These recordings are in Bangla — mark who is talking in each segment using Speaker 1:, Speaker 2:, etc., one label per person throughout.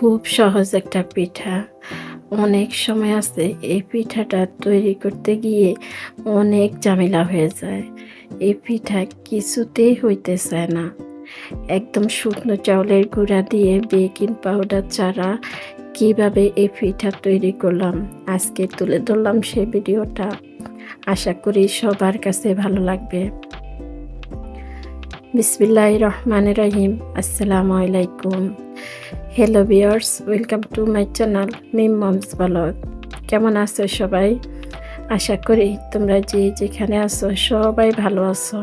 Speaker 1: খুব সহজ একটা পিঠা। অনেক সময় আছে এই পিঠাটা তৈরি করতে গিয়ে অনেক ঝামেলা হয়ে যায়। এই পিঠা কিছুতেই হইতে চায় না। একদম শুকনো চাউলের গুঁড়া দিয়ে বেকিং পাউডার ছাড়া কীভাবে এই পিঠা তৈরি করলাম, আজকে তুলে ধরলাম সেই ভিডিওটা। আশা করি সবার কাছে ভালো লাগবে। বিসমিল্লাহ রহমান রহিম। আসসালামু আলাইকুম। Hello bears welcome to my channel Mim mom's blog কেমন আছো সবাই? আশা করি তোমরা যে যেখানে আছো সবাই ভালো আছো।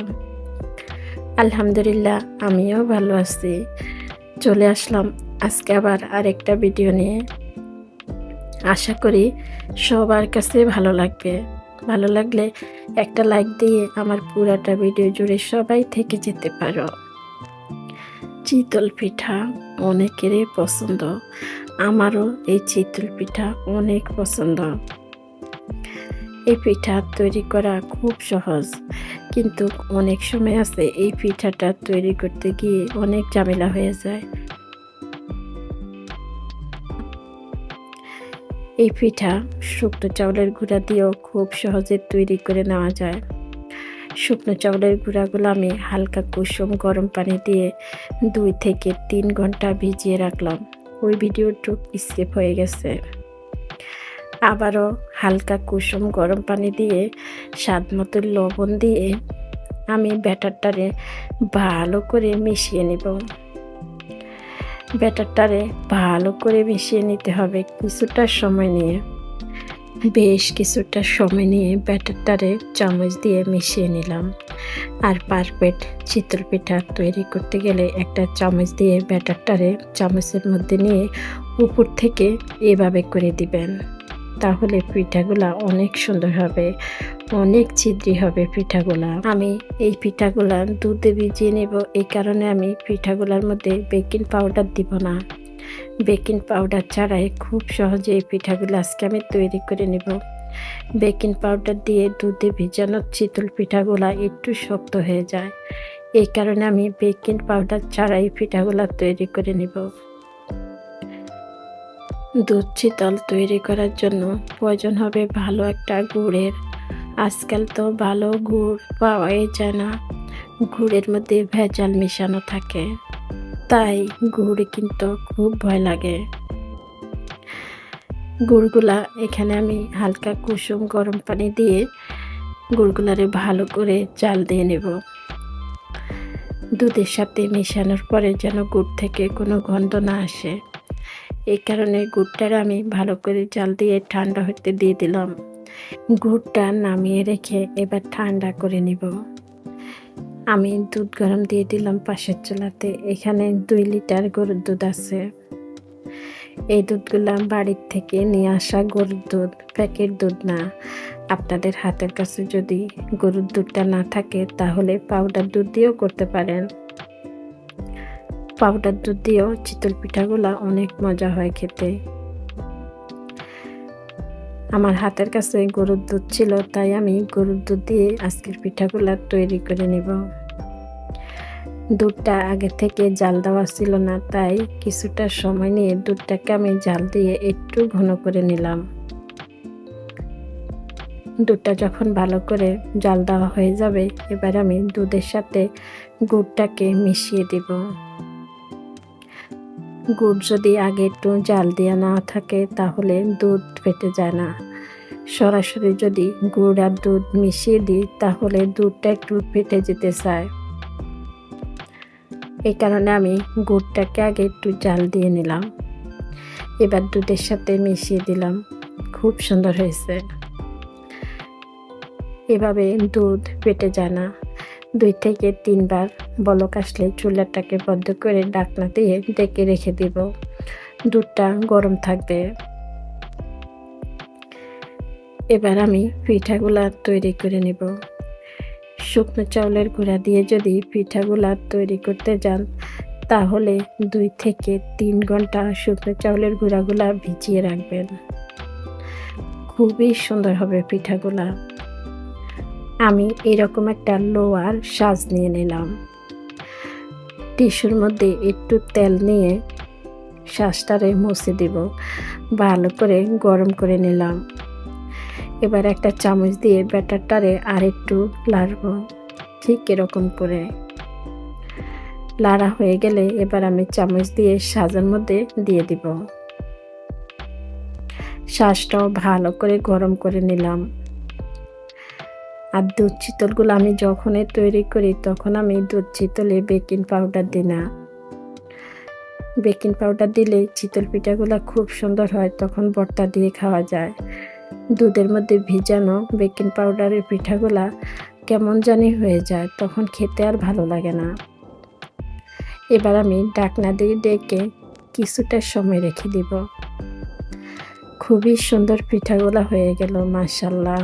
Speaker 1: আলহামদুলিল্লাহ, আমিও ভালো আছি। চলে আসলাম আজকে আবার আরেকটা ভিডিও নিয়ে। আশা করি সবার কাছে ভালো লাগবে। ভালো লাগলে একটা লাইক দিয়ে আমার পুরাটা ভিডিও জুড়ে সবাই থেকে যেতে পারো। চিতল পিঠা অনেকেরই পছন্দ। আমারও এই চিতল পিঠা অনেক পছন্দ। এই পিঠা তৈরি করা খুব সহজ, কিন্তু অনেক সময় আছে এই পিঠাটা তৈরি করতে গিয়ে অনেক ঝামেলা হয়ে যায়। এই পিঠা শুকনো চাউলের গুঁড়া দিয়েও খুব সহজে তৈরি করে নেওয়া যায়। শুকনো চাউলের গুঁড়াগুলো আমি হালকা কুসুম গরম পানি দিয়ে দুই থেকে তিন ঘণ্টা ভিজিয়ে রাখলাম। ওই ভিডিওটু স্কেপ হয়ে গেছে। আবারও হালকা কুসুম গরম পানি দিয়ে স্বাদ মতো লবণ দিয়ে আমি ব্যাটারটারে ভালো করে মিশিয়ে নেব। ব্যাটারটারে ভালো করে মিশিয়ে নিতে হবে কিছুটা সময় নিয়ে। বেশ কিছুটা সময় নিয়ে ব্যাটারটারে চামচ দিয়ে মিশিয়ে নিলাম। আর পারফেক্ট চিতল পিঠা তৈরি করতে গেলে একটা চামচ দিয়ে ব্যাটারটারে চামচের মধ্যে নিয়ে উপর থেকে এভাবে করে দিবেন। তাহলে পিঠাগুলা অনেক সুন্দর হবে, অনেক ছিদ্রি হবে পিঠাগুলা। আমি এই পিঠাগুলা দুধে ভিজিয়ে নেব, এই কারণে আমি পিঠাগুলার মধ্যে বেকিং পাউডার দিব না। বেকিং পাউডার ছাড়াই খুব সহজে এই পিঠাগুলো আজকে আমি তৈরি করে নেব। বেকিং পাউডার দিয়ে দুধে ভিজানো চিতল পিঠাগুলা একটু শক্ত হয়ে যায়। এই কারণে আমি বেকিং পাউডার ছাড়াই পিঠাগুলা তৈরি করে নেব। দুধ চিতল তৈরি করার জন্য প্রয়োজন হবে ভালো একটা গুড়ের। আজকাল তো ভালো গুড় পাওয়াই যায় না। গুড়ের মধ্যে ভেজাল মেশানো থাকে। তাই গুড় কিন্তু খুব ভয় লাগে। গুড়গুলা এখানে আমি হালকা কুসুম গরম পানি দিয়ে গুড়গুলারে ভালো করে চাল দিয়ে নেব। দুধের সাথে মেশানোর পরে যেন গুড় থেকে কোনো গন্ধ না আসে। এই কারণে গুড়টার আমি ভালো করে জাল দিয়ে ঠান্ডা হতে দিয়ে দিলাম। গুড়টা নামিয়ে রেখে এবার ঠান্ডা করে নিব। আমি দুধ গরম দিয়ে দিলাম পাশের চুলাতে। এখানে দুই লিটার গরুর দুধ আছে। এই দুধগুলো বাড়ির থেকে নিয়ে আসা গরুর দুধ প্যাকেট দুধ না। আপনাদের হাতের কাছে যদি গরুর দুধটা না থাকে, তাহলে পাউডার দুধ দিয়েও করতে পারেন। পাউডার দুধ দিয়েও চিতল পিঠাগুলা অনেক মজা হয় খেতে। আমার হাতের কাছে গরুর দুধ ছিল, তাই আমি গরুর দুধ দিয়ে আজকের পিঠাগুলো তৈরি করে নিব। দুধটা আগে থেকে জাল দেওয়া ছিল না, তাই কিছুটা সময় নিয়ে দুধটাকে আমি জাল দিয়ে একটু ঘন করে নিলাম। দুধটা যখন ভালো করে জাল দেওয়া হয়ে যাবে, এবার আমি দুধের সাথে গুড়টাকে মিশিয়ে দিব। গুড় যদি আগে একটু জাল দেওয়া না থাকে, তাহলে দুধ ফেটে যায় না। সরাসরি যদি গুড় আর দুধ মিশিয়ে দিই, তাহলে দুধটা একটু ফেটে যেতে চায়। এই কারণে আমি গুড়টাকে আগে একটু জাল দিয়ে নিলাম। এবার দুধের সাথে মিশিয়ে দিলাম। খুব সুন্দর হয়েছে। এভাবে দুধ পেটে যায় না। দুই থেকে তিনবার বলক আসলে চুলাটাকে বদ্ধ করে ডাকনা দিয়ে ডেকে রেখে দিব। দুধটা গরম থাকবে। এবার আমি পিঠাগুলা তৈরি করে নিব। শুকনো চাউলের গুঁড়া দিয়ে যদি পিঠাগুলা তৈরি করতে যান, তাহলে দুই থেকে তিন ঘণ্টা শুকনো চাউলের গুঁড়াগুলা ভিজিয়ে রাখবেন। খুবই সুন্দর হবে পিঠাগুলা। আমি এরকম একটা লোয়ার সাজ নিয়ে নিলাম। টিস্যুর মধ্যে একটু তেল নিয়ে শ্বাসটারে মুছে দিব। ভালো করে গরম করে নিলাম। এবার একটা চামচ দিয়ে ব্যাটারটারে আর একটু লাড়ব, ঠিক এরকম করে। লাড়া হয়ে গেলে এবার আমি চামচ দিয়ে সাজার মধ্যে দিয়ে দিব। শ্বাসটাও ভালো করে গরম করে নিলাম। আর দুধ চিতলগুলো আমি যখনই তৈরি করি তখন আমি দুধ চিতলে বেকিং পাউডার দিই না। বেকিং পাউডার দিলে চিতল পিঠাগুলো খুব সুন্দর হয়, তখন বর্তা দিয়ে খাওয়া যায়। দুধের মধ্যে ভিজানো বেকিং পাউডারের পিঠাগুলা কেমন জানি হয়ে যায়, তখন খেতে আর ভালো লাগে না। এবার আমি ডাকনা দিয়ে ডেকে কিছুটা সময় রেখে দিব। খুবই সুন্দর পিঠাগুলা হয়ে গেল মাসাল্লাহ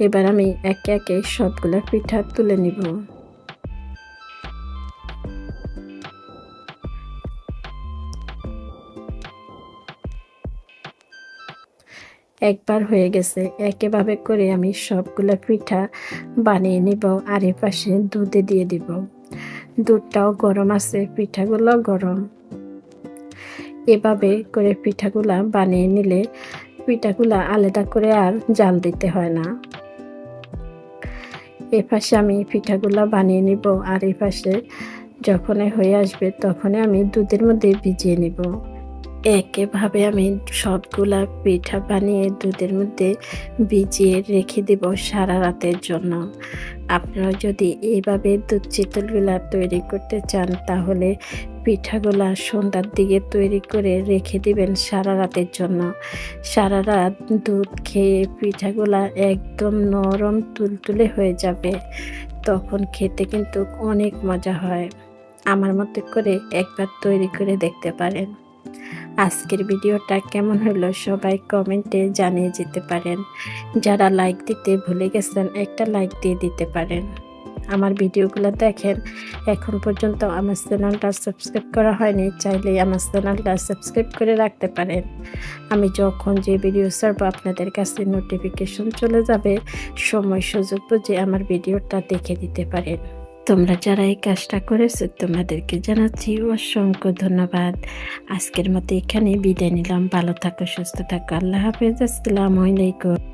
Speaker 1: এবার আমি একে একে সবগুলো পিঠা তুলে নিব। একবার হয়ে গেছে। একেভাবে করে আমি সবগুলো পিঠা বানিয়ে নিব আর এ পাশে দুধে দিয়ে দিব। দুধটাও গরম আছে, পিঠাগুলো গরম। এভাবে করে পিঠাগুলা বানিয়ে নিলে পিঠাগুলা আলাদা করে আর জাল দিতে হয় না। এ পাশে আমি পিঠাগুলা বানিয়ে নিব আর এ পাশে যখনই হয়ে আসবে তখনই আমি দুধের মধ্যে ভিজিয়ে নিব। একেভাবে আমি সবগুলা পিঠা বানিয়ে দুধের মধ্যে ভিজিয়ে রেখে দেব সারা রাতের জন্য। আপনারা যদি এইভাবে দুধ চিতলগুলা তৈরি করতে চান, তাহলে পিঠাগুলা সন্ধ্যার দিকে তৈরি করে রেখে দিবেন সারা রাতের জন্য। সারা রাত দুধ খেয়ে পিঠাগুলা একদম নরম তুলতুলে হয়ে যাবে। তখন খেতে কিন্তু অনেক মজা হয়। আমার মতো করে একবার তৈরি করে দেখতে পারেন। আজকের ভিডিওটা কেমন হলো সবাই কমেন্টে জানিয়ে যেতে পারেন। যারা লাইক দিতে ভুলে গেছেন, একটা লাইক দিয়ে দিতে পারেন। আমার ভিডিওগুলো দেখেন, এখন পর্যন্ত আমার চ্যানেলটা সাবস্ক্রাইব করা হয়নি চাইলে আমার চ্যানেলটা সাবস্ক্রাইব করে রাখতে পারেন। আমি যখন যে ভিডিও ছাড়বো, আপনাদের কাছে নোটিফিকেশন চলে যাবে। সময় সুযোগ বুঝে আমার ভিডিওটা দেখে দিতে পারেন। তোমরা যারা এই কাজটা করেছ, তোমাদেরকে জানাচ্ছি অসংখ্য ধন্যবাদ। আজকের মতো এখানে বিদায় নিলাম। ভালো থাকো, সুস্থ থাকো। আল্লাহ হাফেজ। আসসালামু আলাইকুম।